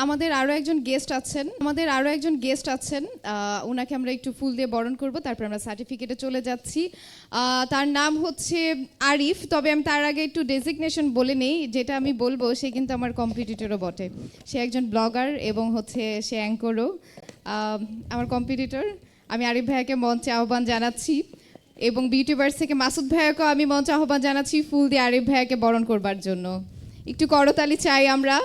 আমাদের আরও একজন গেস্ট আছেন। আমাদের আরও একজন গেস্ট আছেন। ওনাকে আমরা একটু ফুল দিয়ে বরণ করব, তারপর আমরা সার্টিফিকেটে চলে যাচ্ছি। তার নাম হচ্ছে আরিফ, তবে আমি তার আগে একটু ডেজিগনেশন বলে নেই, যেটা আমি বলব, সে কিন্তু আমার কম্পিটিটরও বটে। সে একজন ব্লগার এবং হচ্ছে সে অ্যাঙ্করও আমার কম্পিটিটর আমি আরিফ ভাইয়াকে মঞ্চে আহ্বান জানাচ্ছি এবং বিউটিউবার্স থেকে মাসুদ ভাইয়াকেও আমি মঞ্চে আহ্বান জানাচ্ছি, ফুল দিয়ে আরিফ ভাইয়াকে বরণ করবার জন্য। একটু করতালি চাই আমরা।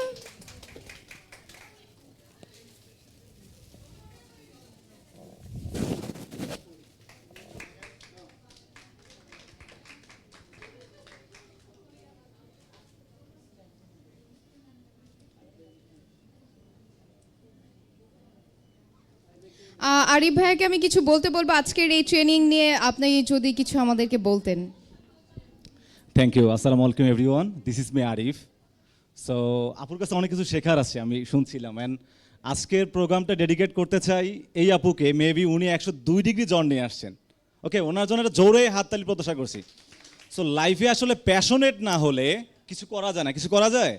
আরিফ ভাইয়াকে আমি কিছু বলতে বলব। আজকের এই ট্রেনিং নিয়ে আপনি যদি কিছু আমাদেরকে বলতেন। থ্যাংক ইউ আসসালামু আলাইকুম everyone this is me Arif. So আপুর কাছে অনেক কিছু শেখার আছে, আমি শুনছিলাম। অ্যান্ড আজকের প্রোগ্রামটা ডেডিকেট করতে চাই এই আপুকে। মেবি উনি একশো দুই ডিগ্রি জ্বর নিয়ে আসছেন। ওকে ওনার জন্য একটা জোরে হাততালি প্রত্যাশা করছি। সো লাইফে আসলে প্যাশনেট না হলে কিছু করা যায় না। কিছু করা যায়?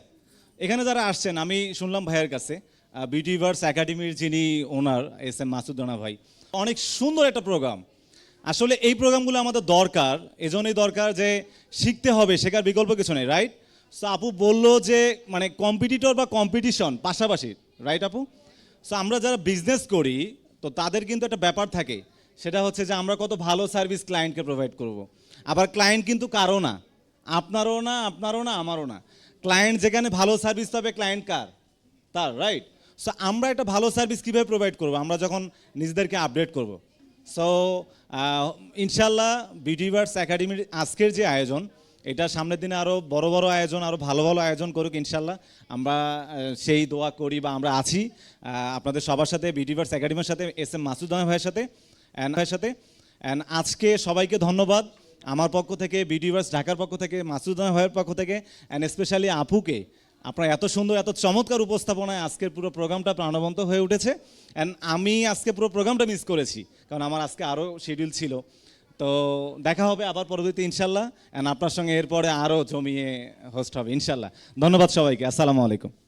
এখানে যারা আসছেন, আমি শুনলাম ভাইয়ের কাছে বিউটিভার্স একাডেমির যিনি ওনার, এস এম মাসুদ রানা ভাই, অনেক সুন্দর একটা প্রোগ্রাম। আসলে এই প্রোগ্রামগুলো আমাদের দরকার, এজন্যই দরকার যে শিখতে হবে, শেখার বিকল্প কিছু নেই রাইট সো আপু বলল যে মানে কম্পিটিটর বা কম্পিটিশন পাশাপাশি রাইট আপু? সো আমরা যারা বিজনেস করি, তো তাদের কিন্তু একটা ব্যাপার থাকে, সেটা হচ্ছে যে আমরা কত ভালো সার্ভিস ক্লায়েন্টকে প্রোভাইড করব। আবার ক্লায়েন্ট কিন্তু কারও না, আপনারও না আপনারও না, আমারও না। ক্লায়েন্ট যেখানে ভালো সার্ভিস পাবে ক্লায়েন্ট কার? তার রাইট সো আমরা একটা ভালো সার্ভিস কীভাবে প্রোভাইড করব? আমরা যখন নিজেদেরকে আপডেট করব। সো ইনশাল্লাহ বিউটিভার্স একাডেমির আজকের যে আয়োজন এটা সামনের দিনে আরও বড় বড় আয়োজন আরও ভালো ভালো আয়োজন করুক ইনশাল্লাহ আমরা সেই দোয়া করি বা আমরা আছি আপনাদের সবার সাথে বিউটিভার্স একাডেমির সাথে এস এম মাসুদ ভাইয়ের সাথে অ্যান্ড ভাইয়ের সাথে। অ্যান্ড আজকে সবাইকে ধন্যবাদ। আমার পক্ষ থেকে বিউটিভার্স ঢাকার পক্ষ থেকে, মাসুদ ভাইয়ের পক্ষ থেকে অ্যান্ড স্পেশালি আপুকে, আপনার এত সুন্দর, এত চমৎকার উপস্থাপনায় আজকের পুরো প্রোগ্রামটা প্রাণবন্ত হয়ে উঠেছে। অ্যান্ড আমি আজকে পুরো প্রোগ্রামটা মিস করেছি, কারণ আমার আজকে আরও শিডিউল ছিল। তো দেখা হবে আবার পরবর্তী ইনশাল্লাহ। অ্যান্ড আপনার সঙ্গে এরপরে আরও জমিয়ে হোস্ট হবে, ইনশাল্লাহ। ধন্যবাদ সবাইকে, আসসালামু আলাইকুম।